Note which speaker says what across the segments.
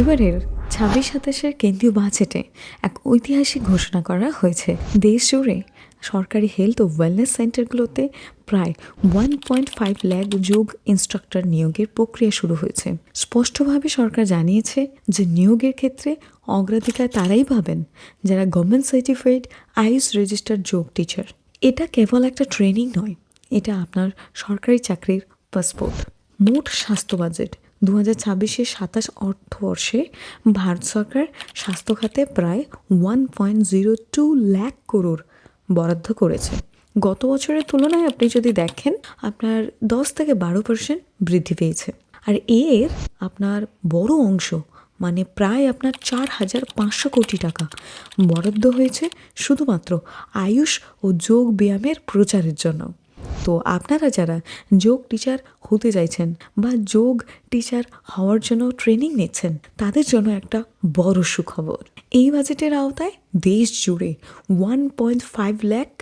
Speaker 1: এবারের ছাব্বিশ সাতাশের কেন্দ্রীয় বাজেটে এক ঐতিহাসিক ঘোষণা করা হয়েছে। দেশ জুড়ে সরকারি হেলথ ও ওয়েলনেস সেন্টারগুলোতে প্রায় ওয়ান পয়েন্ট ফাইভ ল্যাক যোগ ইনস্ট্রাক্টর নিয়োগের প্রক্রিয়া শুরু হয়েছে। স্পষ্টভাবে সরকার জানিয়েছে যে নিয়োগের ক্ষেত্রে অগ্রাধিকার তারাই পাবেন যারা গভর্নমেন্ট সার্টিফাইড আইএস রেজিস্টার্ড যোগ টিচার এটা কেবল একটা ট্রেনিং নয়, এটা আপনার সরকারি চাকরির পাসপোর্ট মোট স্বাস্থ্য বাজেট দু হাজার ছাব্বিশে সাতাশ অর্থবর্ষে ভারত সরকার স্বাস্থ্য খাতে প্রায় one point zero two lakh crore বরাদ্দ করেছে। গত বছরের তুলনায় আপনি যদি দেখেন, আপনার দশ থেকে বারো পার্সেন্ট বৃদ্ধি পেয়েছে। আর এর আপনার বড় অংশ মানে প্রায় আপনার চার হাজার পাঁচশো কোটি টাকা বরাদ্দ হয়েছে শুধুমাত্র আয়ুষ ও যোগ ব্যায়ামের প্রচারের জন্য। তো আপনারা যারা যোগ টিচার হতে চাইছেন বা যোগ টিচার হওয়ার জন্য ট্রেনিং নিচ্ছেন, তাদের জন্য একটা বড় সুখবর। এই বাজেটের আওতায় দেশ জুড়ে one point five lakh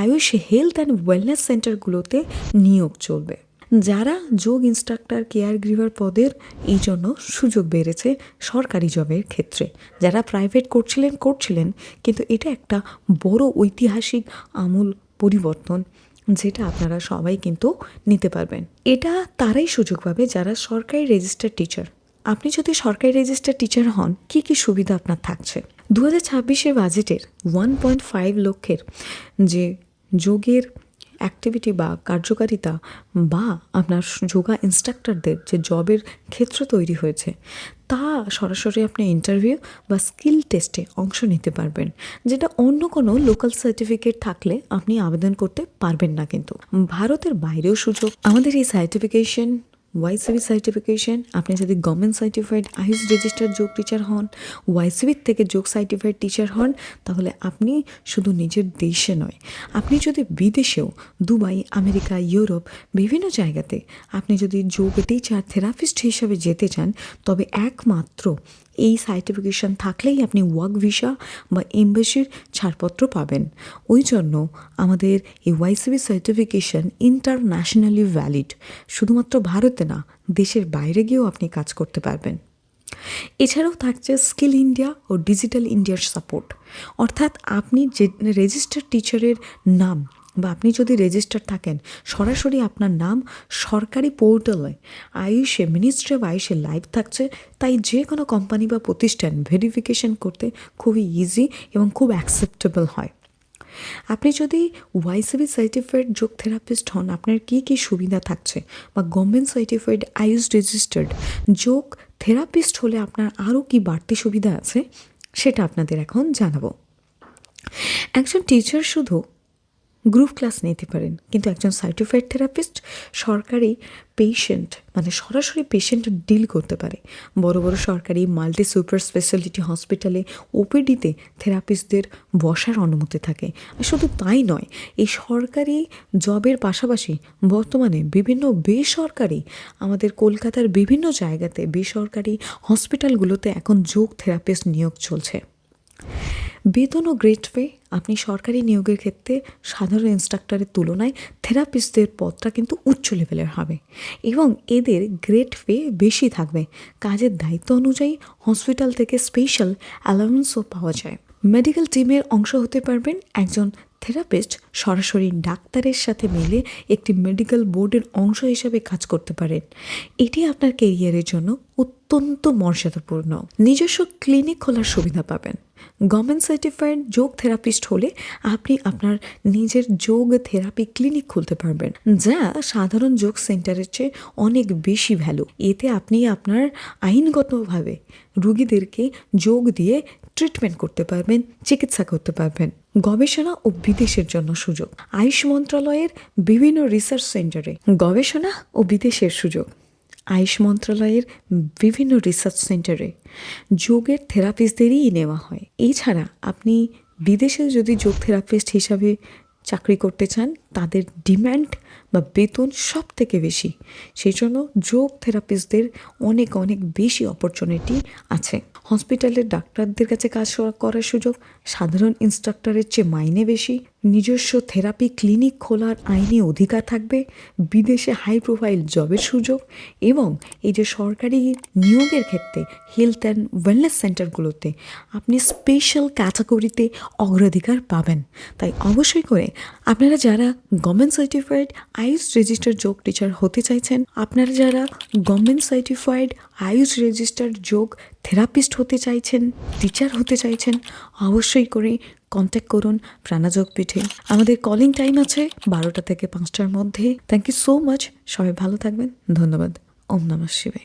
Speaker 1: AYUSH health and wellness সেন্টারগুলোতে নিয়োগ চলবে। যারা যোগ ইনস্ট্রাক্টর কেয়ার গিভার পদের এই জন্য সুযোগ বেড়েছে সরকারি জবের ক্ষেত্রে। যারা প্রাইভেট করছিলেন করছিলেন, কিন্তু এটা একটা বড় ঐতিহাসিক আমূল পরিবর্তন। যেটা আপনারা সবাই কিন্তু নিতে পারবেন। এটা তারাই সুযোগ পাবে যারা সরকারি রেজিস্টার টিচার আপনি যদি সরকারি রেজিস্টার টিচার হন, কি কি সুবিধা আপনার থাকছে? দু হাজার ছাব্বিশের বাজেটের ওয়ান পয়েন্ট ফাইভ লক্ষের যে যোগের অ্যাক্টিভিটি বা কার্যকারিতা বা আপনার যোগা ইনস্ট্রাক্টরদের যে জবের ক্ষেত্র তৈরি হয়েছে, তা সরাসরি আপনি ইন্টারভিউ বা স্কিল টেস্টে অংশ নিতে পারবেন, যেটা অন্য কোনো লোকাল সার্টিফিকেট থাকলে আপনি আবেদন করতে পারবেন না কিন্তু। ভারতের বাইরেও সুযোগ, আমাদের এই সার্টিফিকেশন ওয়াইসিবি সার্টিফিকেশন আপনি যদি গভর্নমেন্ট সার্টিফাইড আইস রেজিস্টার যোগ টিচার হন ওয়াইসিবির থেকে যোগ সার্টিফাইড টিচার হন, তাহলে আপনি শুধু নিজের দেশে নয়, আপনি যদি বিদেশেও, দুবাই, আমেরিকা, ইউরোপ, বিভিন্ন জায়গাতে আপনি যদি যোগ টিচার থেরাপিস্ট হিসাবে যেতে চান, তবে একমাত্র এই সার্টিফিকেশন থাকলেই আপনি ওয়ার্ক ভিসা বা এমবেসির ছাড়পত্র পাবেন। ওই জন্য আমাদের এই ওয়াইসিবি সার্টিফিকেশন ইন্টারন্যাশনালি ভ্যালিড। শুধুমাত্র ভারতে না, দেশের বাইরে গিয়েও আপনি কাজ করতে পারবেন। এছাড়াও থাকছে স্কিল ইন্ডিয়া ও ডিজিটাল ইন্ডিয়ার সাপোর্ট। অর্থাৎ আপনি যে রেজিস্টার্ড টিচারের নাম বা আপনি যদি রেজিস্টার থাকেন, সরাসরি আপনার নাম সরকারি পোর্টালে আয়ুষে মিনিস্ট্রি অফ আয়ুষে লাইভ থাকছে। তাই যে কোনো কোম্পানি বা প্রতিষ্ঠান ভেরিফিকেশন করতে খুবই ইজি এবং খুব অ্যাকসেপ্টেবল হয়। আপনি যদি ওয়াইসিবি সার্টিফাইড যোগ থেরাপিস্ট হন, আপনার কী কী সুবিধা থাকছে? বা গভর্নমেন্ট সার্টিফাইড আইউস রেজিস্টার্ড যোগ থেরাপিস্ট হলে আপনার আরও কি বাড়তি সুবিধা আছে? সেটা আপনাদের এখন জানাব। একজন টিচার শুধু গ্রুপ ক্লাস নিতে পারেন। কিন্তু একজন সার্টিফাইড থেরাপিস্ট সরকারি পেশেন্ট মানে সরাসরি পেশেন্ট ডিল করতে পারে। বড় বড় সরকারি মাল্টি সুপার স্পেশালিটি হসপিটালে ওপিডিতে থেরাপিস্টদের বসার অনুমতি থাকে। শুধু তাই নয়, এই সরকারি জবের পাশাপাশি বর্তমানে বিভিন্ন বেসরকারি, আমাদের কলকাতার বিভিন্ন জায়গাতে বেসরকারি হসপিটালগুলোতে এখন যোগ থেরাপিস্ট নিয়োগ চলছে। বেতন ও গ্রেড পে আপনি সরকারি নিয়োগের ক্ষেত্রে সাধারণ ইনস্ট্রাক্টরের তুলনায় থেরাপিস্টদের পদটা কিন্তু উচ্চ লেভেলের হবে এবং এদের গ্রেড পে বেশি থাকবে। কাজের দায়িত্ব অনুযায়ী হসপিটাল থেকে স্পেশাল অ্যালাউন্সও পাওয়া যায়। মেডিকেল টিমের অংশ হতে পারবেন একজন থেরাপিস্ট সরাসরি ডাক্তারের সাথে মিলে একটি মেডিকেল বোর্ডের অংশ হিসাবে কাজ করতে পারেন। এটি আপনার কেরিয়ারের জন্য অত্যন্ত মর্যাদাপূর্ণ। নিজস্ব ক্লিনিক খোলার সুবিধা পাবেন। গভর্নমেন্ট সার্টিফাইড যোগ থেরাপিস্ট হলে আপনি আপনার নিজের যোগ থেরাপি ক্লিনিক খুলতে পারবেন, যা সাধারণ যোগ সেন্টারের চেয়ে অনেক বেশি ভ্যালু এতে আপনি আপনার আইনগতভাবে রুগীদেরকে যোগ দিয়ে ট্রিটমেন্ট করতে পারবেন, চিকিৎসা করতে পারবেন। গবেষণা ও বিদেশের জন্য সুযোগ। আয়ুষ মন্ত্রণালয়ের বিভিন্ন রিসার্চ সেন্টারে গবেষণা ও বিদেশের সুযোগ। আয়ুষ মন্ত্রণালয়ের বিভিন্ন রিসার্চ সেন্টারে যোগের থেরাপিস্টদেরই নেওয়া হয়। এছাড়া আপনি বিদেশে যদি যোগ থেরাপিস্ট হিসাবে চাকরি করতে চান, তাদের ডিম্যান্ড বা বেতন সব থেকে বেশি। সেই জন্য যোগ থেরাপিস্টদের অনেক অনেক বেশি অপরচুনিটি আছে। হসপিটালের ডাক্তারদের কাছে কাজ করার সুযোগ, সাধারণ ইনস্ট্রাক্টরের চেয়ে মাইনে বেশি নিজস্ব থেরাপি ক্লিনিক খোলার আইনি অধিকার থাকবে, বিদেশে হাই প্রোফাইল জবের সুযোগ এবং এই যে সরকারি নিয়োগের ক্ষেত্রে হেলথ অ্যান্ড ওয়েলনেস সেন্টারগুলোতে আপনি স্পেশাল ক্যাটাগরিতে অগ্রাধিকার পাবেন। তাই অবশ্যই করে আপনারা যারা গভর্নমেন্ট সার্টিফাইড আয়ুষ রেজিস্টার যোগ টিচার হতে চাইছেন, আপনারা যারা গভর্নমেন্ট সার্টিফাইড আয়ুষ রেজিস্টার যোগ থেরাপিস্ট হতে চাইছেন টিচার হতে চাইছেন, অবশ্যই করে কন্ট্যাক্ট করুন প্রাণাযোগ পিঠে। আমাদের কলিং টাইম আছে বারোটা থেকে পাঁচটার মধ্যে। থ্যাংক ইউ সো মাচ সবাই ভালো থাকবেন। ধন্যবাদ। ওম নমঃ শিবায়।